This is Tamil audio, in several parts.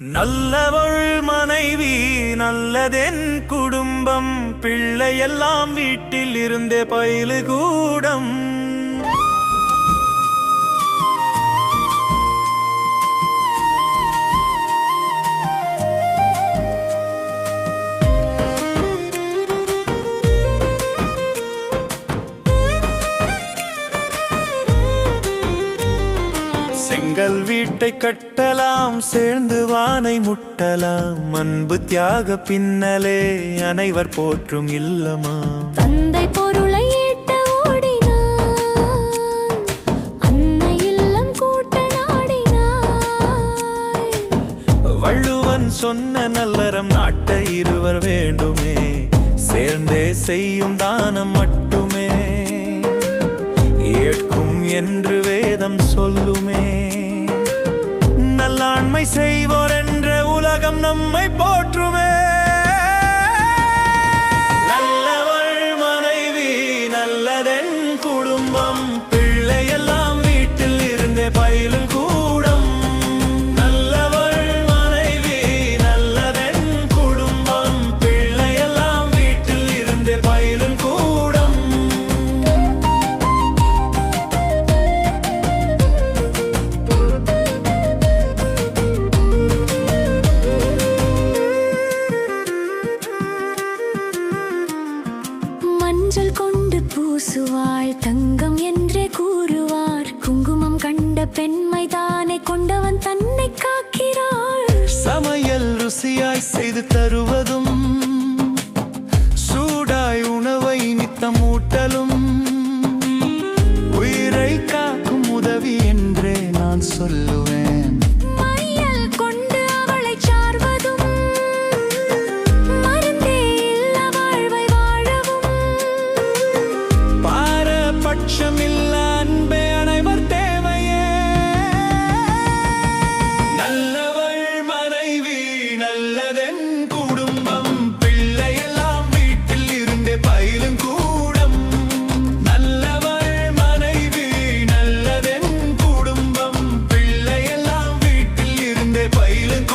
நல்லவள் மனைவி நல்லதென் குடும்பம் பிள்ளையெல்லாம் வீட்டில் இருந்தே பயிலு செங்கல் வீட்டை கட்டலாம் சேர்ந்து வானை முட்டலாம். அன்பு தியாக பின்னலே அனைவர் போற்றும் இல்லமா. தந்தை பொருளை வள்ளுவன் சொன்ன நல்லறம் நாட்ட இருவர் வேண்டுமே. சேர்ந்தே செய்யும் தானம் மட்டுமே. ஏற்கும் என்று வேதம் சொல்லுமே செய்வோர் என்ற உலகம் நம்மை போட்டு மஞ்சள் கொண்டு பூசுவாள் தங்கம் என்றே கூறுவார். குங்குமம் கண்ட பெண்மை தானே கொண்டவன் தன்னை காக்கிறாள். சமையல் ருசியாய் செய்து தருவதும் சூடாய் உணவை நித்தம் ஊட்டலும். உயிரை காக்கும் உதவி என்றே நான் சொல்லுவேன். இருந்தே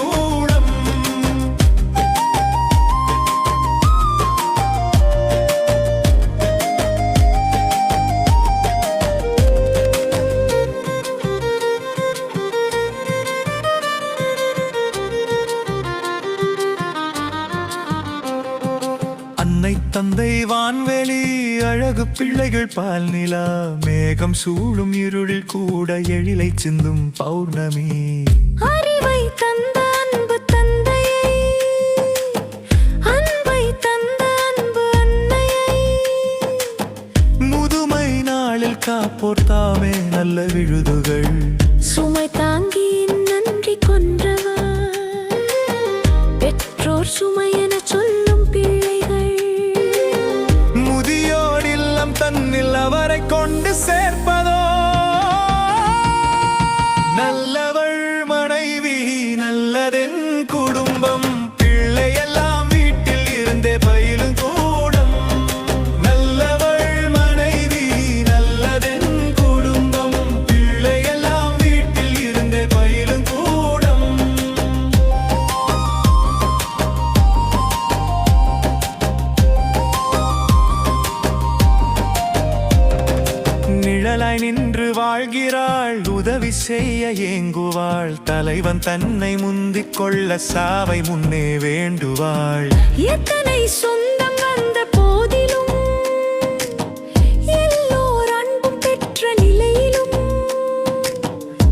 அன்னை தந்தை வான்வெளி அழகு பிள்ளைகள் பால் நிலா மேகம் சூழும் இருளில் கூட எழிலை சிந்தும் பௌர்ணமி. காப்போர் தாமே நல்ல விழுதுகள். சுமை தாங்கி நன்றி கொன்றவா பெற்றோர் சுமையன தன்னலாய் நின்று வாழ்கிறாள். உதவி செய்ய ஏங்குவாள். தலைவன் தன்னை முந்திக் கொள்ள சாவை முன்னே வேண்டுவாள். எத்தனை சொந்தம் வந்த போதிலும்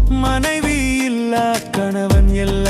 மனைவி இல்லா கணவன் எல்லாம்